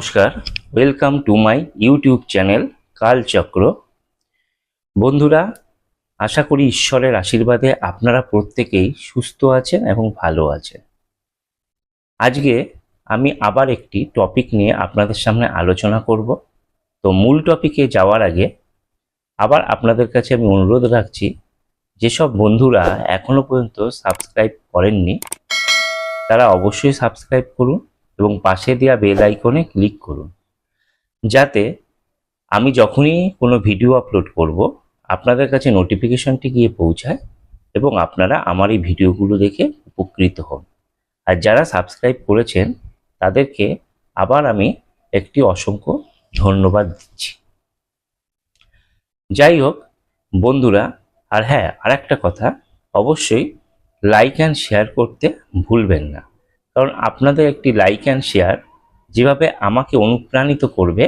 নমস্কার welcome to my YouTube channel Kalchakra বন্ধুরা, আশা করি ঈশ্বরের আশীর্বাদে আপনারা প্রত্যেকেই সুস্থ আছেন এবং ভালো আছেন। আজকে আমি আবার একটি টপিক নিয়ে আপনাদের সামনে আলোচনা করব। তো মূল টপিকে যাওয়ার আগে, আবার আপনাদের কাছে আমি অনুরোধ রাখছি, যেসব বন্ধুরা এখনও পর্যন্ত সাবস্ক্রাইব করেননি, তারা অবশ্যই সাবস্ক্রাইব করুন। এবং পাশে দেওয়া বেল আইকনে ক্লিক করুন। যাতে আমি যখনই কোনো ভিডিও আপলোড করব, আপনাদের কাছে নোটিফিকেশনটি গিয়ে পৌঁছায় এবং আপনারা আমার এই ভিডিওগুলো দেখে উপকৃত হন। আর যারা সাবস্ক্রাইব করেছেন, তাদেরকে আবার আমি একটি অসংখ্য ধন্যবাদ দিচ্ছি। যাই হোক, বন্ধুরা, আর হ্যাঁ আর একটা কথা, অবশ্যই লাইক অ্যান্ড শেয়ার করতে ভুলবেন না। কারণ আপনাদের একটি লাইক অ্যান্ড শেয়ার যেভাবে আমাকে অনুপ্রাণিত করবে,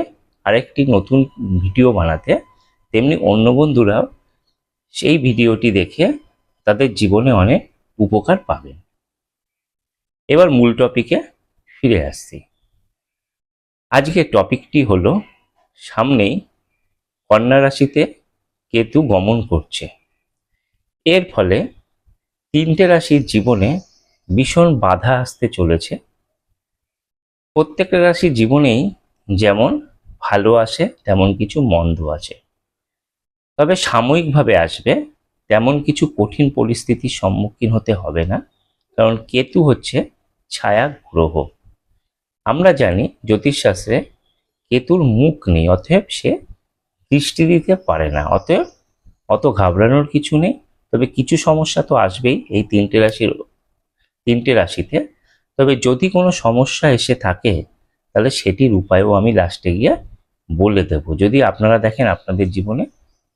আরেকটি নতুন ভিডিও বানাতে, তেমনি অন্য বন্ধুরাও সেই ভিডিওটি দেখে তাদের জীবনে অনেক উপকার পাবেন এবার মূল টপিকে ফিরে আসছি। আজকে টপিকটি হলো সামনেই কন্যা রাশিতে কেতু গমন করছে। এর ফলে তিনটে রাশির জীবনে ভীষণ বাধা আসতে চলেছে। প্রত্যেকটা রাশির জীবনেই যেমন ভালো আসে, তেমন কিছু মন্দ আছে। তবে সাময়িকভাবে আসবে, তেমন কিছু কঠিন পরিস্থিতির সম্মুখীন হতে হবে না, কারণ কেতু হচ্ছে ছায়া গ্রহ। আমরা জানি জ্যোতিষশাস্ত্রে কেতুর মুখ নেই, অতএব সে দৃষ্টি দিতে পারে না। অতএব অত ঘাবড়ানোর কিছু নেই, তবে কিছু সমস্যা তো আসবেই এই তিনটে রাশির তিনটে রাশিতে। তবে যদি কোনো সমস্যা এসে থাকে, তাহলে সেটির উপায়ও আমি লাস্টে গিয়ে বলে দেব। যদি আপনারা দেখেন আপনাদের জীবনে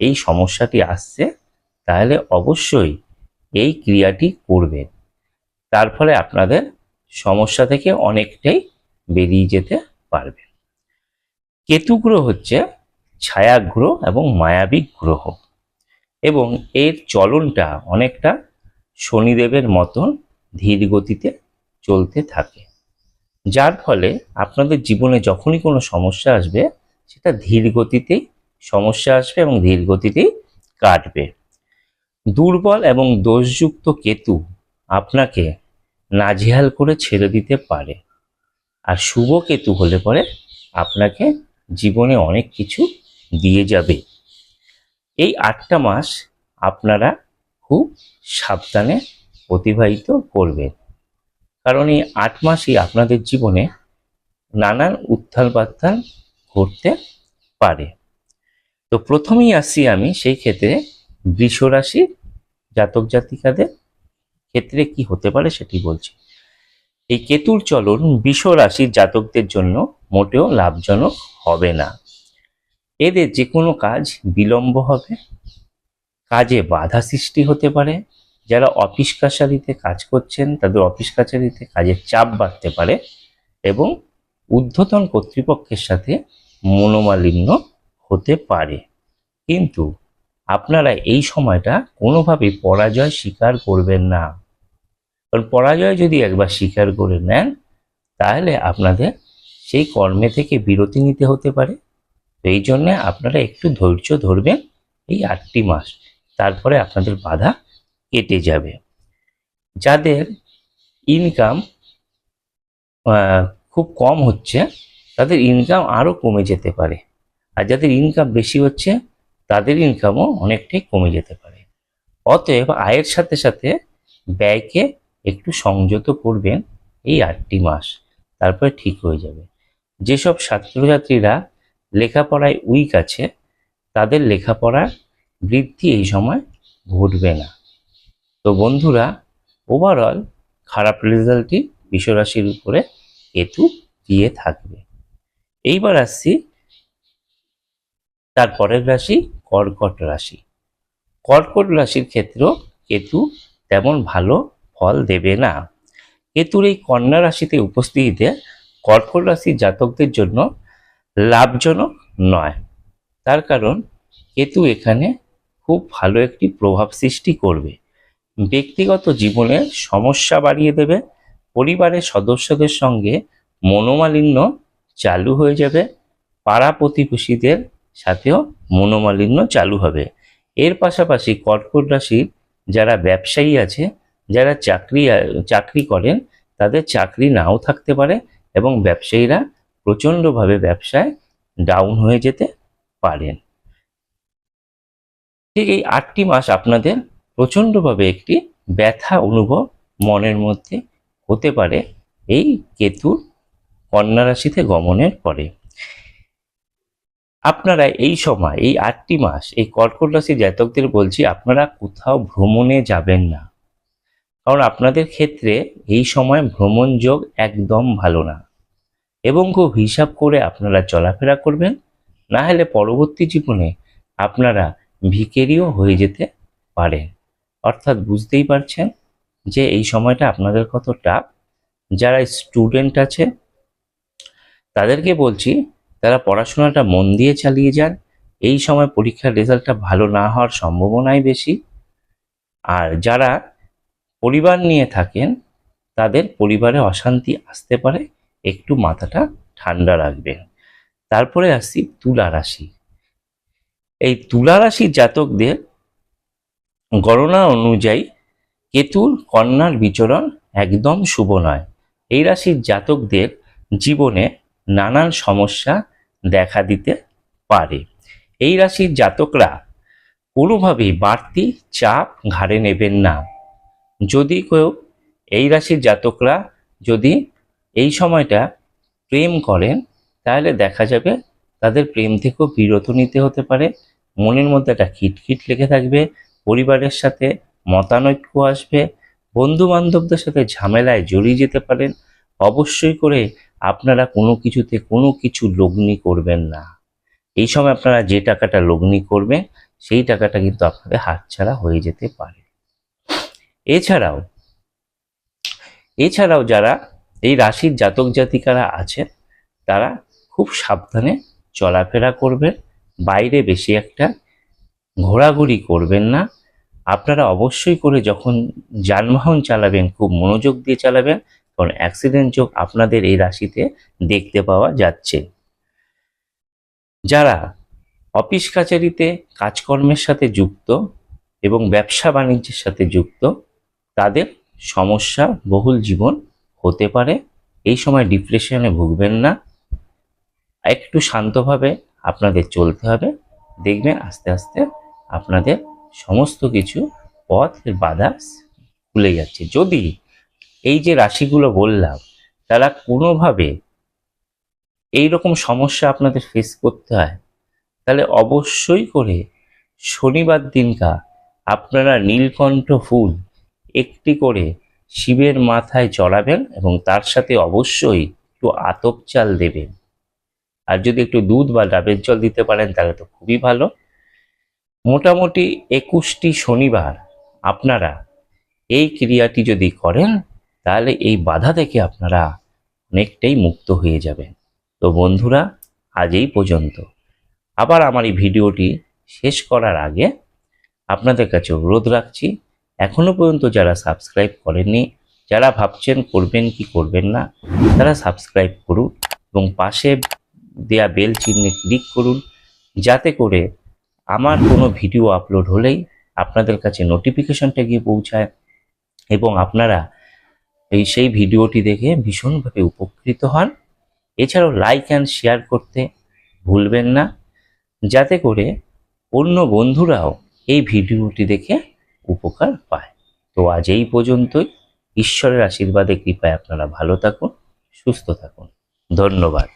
এই সমস্যাটি আসছে, তাহলে অবশ্যই এই ক্রিয়াটি করবেন। তার ফলে আপনাদের সমস্যা থেকে অনেকটাই বেরিয়ে যেতে পারবেন কেতু গ্রহ হচ্ছে ছায়া গ্রহ এবং মায়াবী গ্রহ। এবং এর চলনটা অনেকটা শনিদেবের মতন ধীর গতিতে চলতে থাকে। যার ফলে আপনাদের জীবনে যখনই কোনো সমস্যা আসবে, সেটা ধীর গতিতেই সমস্যা আসবে এবং ধীর গতিতেই কাটবে। দুর্বল এবং দোষযুক্ত কেতু আপনাকে নাজেহাল করে ছেড়ে দিতে পারে। আর শুভ কেতু হলে পরে আপনাকে জীবনে অনেক কিছু দিয়ে যাবে। এই আটটা মাস আপনারা খুব সাবধানে অতিবাহিত করবেন। কারণ এই আট মাসই আপনাদের জীবনে নানান উত্থাল পাত্থাল ঘটতে পারে। তো প্রথমেই আসি আমি সেই ক্ষেত্রে বৃষ রাশির জাতক জাতিকাদের ক্ষেত্রে কি হতে পারে সেটি বলছি। এই কেতুর চলন বৃষ রাশির জাতকদের জন্য মোটেও লাভজনক হবে না। এদের যে কোনো কাজ বিলম্ব হবে। কাজে বাধা সৃষ্টি হতে পারে। যারা অফিস কাছারিতে কাজ করছেন, তাদের অফিস কাছারিতে কাজের চাপ বাড়তে পারে এবং ঊর্ধ্বতন কর্তৃপক্ষের সাথে মনোমালিন্য হতে পারে। কিন্তু আপনারা এই সময়টা কোনোভাবেই পরাজয় স্বীকার করবেন না। কারণ পরাজয় যদি একবার স্বীকার করে নেন, তাহলে আপনাদের সেই কর্মে থেকে বিরতি নিতে হতে পারে। তো এই জন্যে আপনারা একটু ধৈর্য ধরবেন এই আটটি মাস। তারপরে আপনাদের বাধা কেটে যাবে। যাদের ইনকাম খুব কম হচ্ছে, তাদের ইনকাম আরও কমে যেতে পারে। আর যাদের ইনকাম বেশি হচ্ছে, তাদের ইনকামও অনেকটাই কমে যেতে পারে। অতএব আয়ের সাথে সাথে ব্যয়কে একটু সংযত করবেন এই আটটি মাস। তারপরে ঠিক হয়ে যাবে। যেসব ছাত্রছাত্রীরা লেখাপড়ায় উইক আছে, তাদের লেখাপড়ার বৃদ্ধি এই সময় ঘটবে না। তো বন্ধুরা ওভারঅল খারাপ রেজাল্টই বিশ্বরাশির উপরে কেতু দিয়ে থাকবে। এইবার আসছি তার পরের রাশি কর্কট রাশি। কর্কট রাশির ক্ষেত্রেও কেতু তেমন ভালো ফল দেবে না। কেতুর এই কন্যা রাশিতে উপস্থিতিতে কর্কট রাশির জাতকদের জন্য লাভজনক নয়। তার কারণ, কেতু এখানে খুব ভালো একটি প্রভাব সৃষ্টি করবে। ব্যক্তিগত জীবনে সমস্যা বাড়িয়ে দেবে, পরিবারের সদস্যদের সঙ্গে মনোমালিন্য চালু হয়ে যাবে, পাড়া প্রতিবেশীদের সাথেও মনোমালিন্য চালু হবে। এর পাশাপাশি কর্কট রাশির যারা ব্যবসায়ী আছে, যারা চাকরি চাকরি করেন, তাদের চাকরি নাও থাকতে পারে এবং ব্যবসায়ীরা প্রচণ্ডভাবে ব্যবসায় ডাউন হয়ে যেতে পারেন। ঠিক এই আটটি মাস আপনাদের প্রচণ্ডভাবে একটি ব্যথা অনুভব মনের মধ্যে হতে পারে এই কেতু কন্যা রাশিতে গমনের পরে। আপনারা এই সময়, এই আটটি মাস, এই কর্কট রাশি জাতকদের বলছি, আপনারা কোথাও ভ্রমণে যাবেন না। কারণ আপনাদের ক্ষেত্রে এই সময় ভ্রমণ যোগ একদম ভালো না। এবং খুব হিসাব করে আপনারা চলাফেরা করবেন, না হলে পরবর্তী জীবনে আপনারা ভিকেরিও হয়ে যেতে পারেন। অর্থাৎ বুঝতেই পারছেন যে এই সময়টা আপনাদের কত টাফ যারা স্টুডেন্ট আছে, তাদেরকে বলছি, তারা পড়াশোনাটা মন দিয়ে চালিয়ে যান। এই সময় পরীক্ষার রেজাল্টটা ভালো না হওয়ার সম্ভাবনাই বেশি। আর যারা পরিবার নিয়ে থাকেন, তাদের পরিবারে অশান্তি আসতে পারে, একটু মাথাটা ঠান্ডা রাখবেন। তারপরে আসি তুলা রাশি। এই তুলা রাশির জাতকদের গণনা অনুযায়ী কেতুর কন্যার বিচরণ একদম শুভ নয়। এই রাশির জাতকদের জীবনে নানান সমস্যা দেখা দিতে পারে। এই রাশির জাতকরা কোনোভাবেই বাড়তি চাপ ঘাড়ে নেবেন না। যদি কেউ এই রাশির জাতকরা যদি এই সময়টা প্রেম করেন, তাহলে দেখা যাবে তাদের প্রেম থেকেও বিরত নিতে হতে পারে। মনের মধ্যে একটা খিটখিট লেগে থাকবে। পরিবারের সাথে মতানৈক্য আসবে বন্ধু বান্ধবদের সাথে ঝামেলায় জড়িয়ে যেতে পারেন, অবশ্যই করে আপনারা কোনো কিছুতে কোনো কিছু লগ্নি করবেন না। এই সময় আপনারা যে টাকাটা লগ্নি করবেন, সেই টাকাটা কিন্তু আপনাদের হাতছাড়া হয়ে যেতে পারে। এছাড়াও এছাড়াও যারা এই রাশির জাতক জাতিকারা আছেন, তারা খুব সাবধানে চলাফেরা করবেন। বাইরে বেশি একটা ঘোরাঘুরি করবেন না। আপনারা অবশ্যই করে যখন যানবাহন চালাবেন, খুব মনোযোগ দিয়ে চালাবেন, কারণ অ্যাক্সিডেন্ট যোগ আপনাদের এই রাশিতে দেখতে পাওয়া যাচ্ছে। যারা অফিস কাচারিতে কাজকর্মের সাথে যুক্ত এবং ব্যবসা বাণিজ্যের সাথে যুক্ত, তাদের সমস্যা বহুল জীবন হতে পারে। এই সময় ডিপ্রেশনে ভুগবেন না। একটু শান্তভাবে আপনাদের চলতে হবে। দেখবেন আস্তে আস্তে আপনাদের সমস্ত কিছু পথ বাধা খুলে যাচ্ছে। যদি এই যে রাশিগুলো বললাম, তারা কোনোভাবে এই রকম সমস্যা আপনাদের ফেস করতে হয়, তাহলে অবশ্যই করে শনিবার দিনকা আপনারা নীলকণ্ঠ ফুল একটি করে শিবের মাথায় চড়াবেন এবং তার সাথে অবশ্যই একটু আতপ চাল দেবেন। আর যদি একটু দুধ বা ডাবের জল দিতে পারেন, তাহলে তো খুবই ভালো। মোটামুটি একুশটি শনিবার আপনারা এই ক্রিয়াটি যদি করেন, তাহলে এই বাধা থেকে আপনারা অনেকটাই মুক্ত হয়ে যাবেন। তো বন্ধুরা, আজ এই পর্যন্ত। আবার আমার এই ভিডিওটি শেষ করার আগে আপনাদের কাছে অনুরোধ রাখছি এখনও পর্যন্ত যারা সাবস্ক্রাইব করেননি, যারা ভাবছেন করবেন কি করবেন না, তারা সাবস্ক্রাইব করুন এবং পাশে দেয়া বেল চিহ্নে ক্লিক করুন, যাতে করে আমার কোনো ভিডিও আপলোড হলেই আপনাদের কাছে নোটিফিকেশনটা গিয়ে পৌঁছায় এবং আপনারা এই সেই ভিডিওটি দেখে ভীষণভাবে উপকৃত হন। এছাড়াও লাইক অ্যান্ড শেয়ার করতে ভুলবেন না, যাতে করে অন্য বন্ধুরাও এই ভিডিওটি দেখে উপকার পায়। তো আজ এই পর্যন্তই। ঈশ্বরের আশীর্বাদে কৃপায় আপনারা ভালো থাকুন, সুস্থ থাকুন। ধন্যবাদ।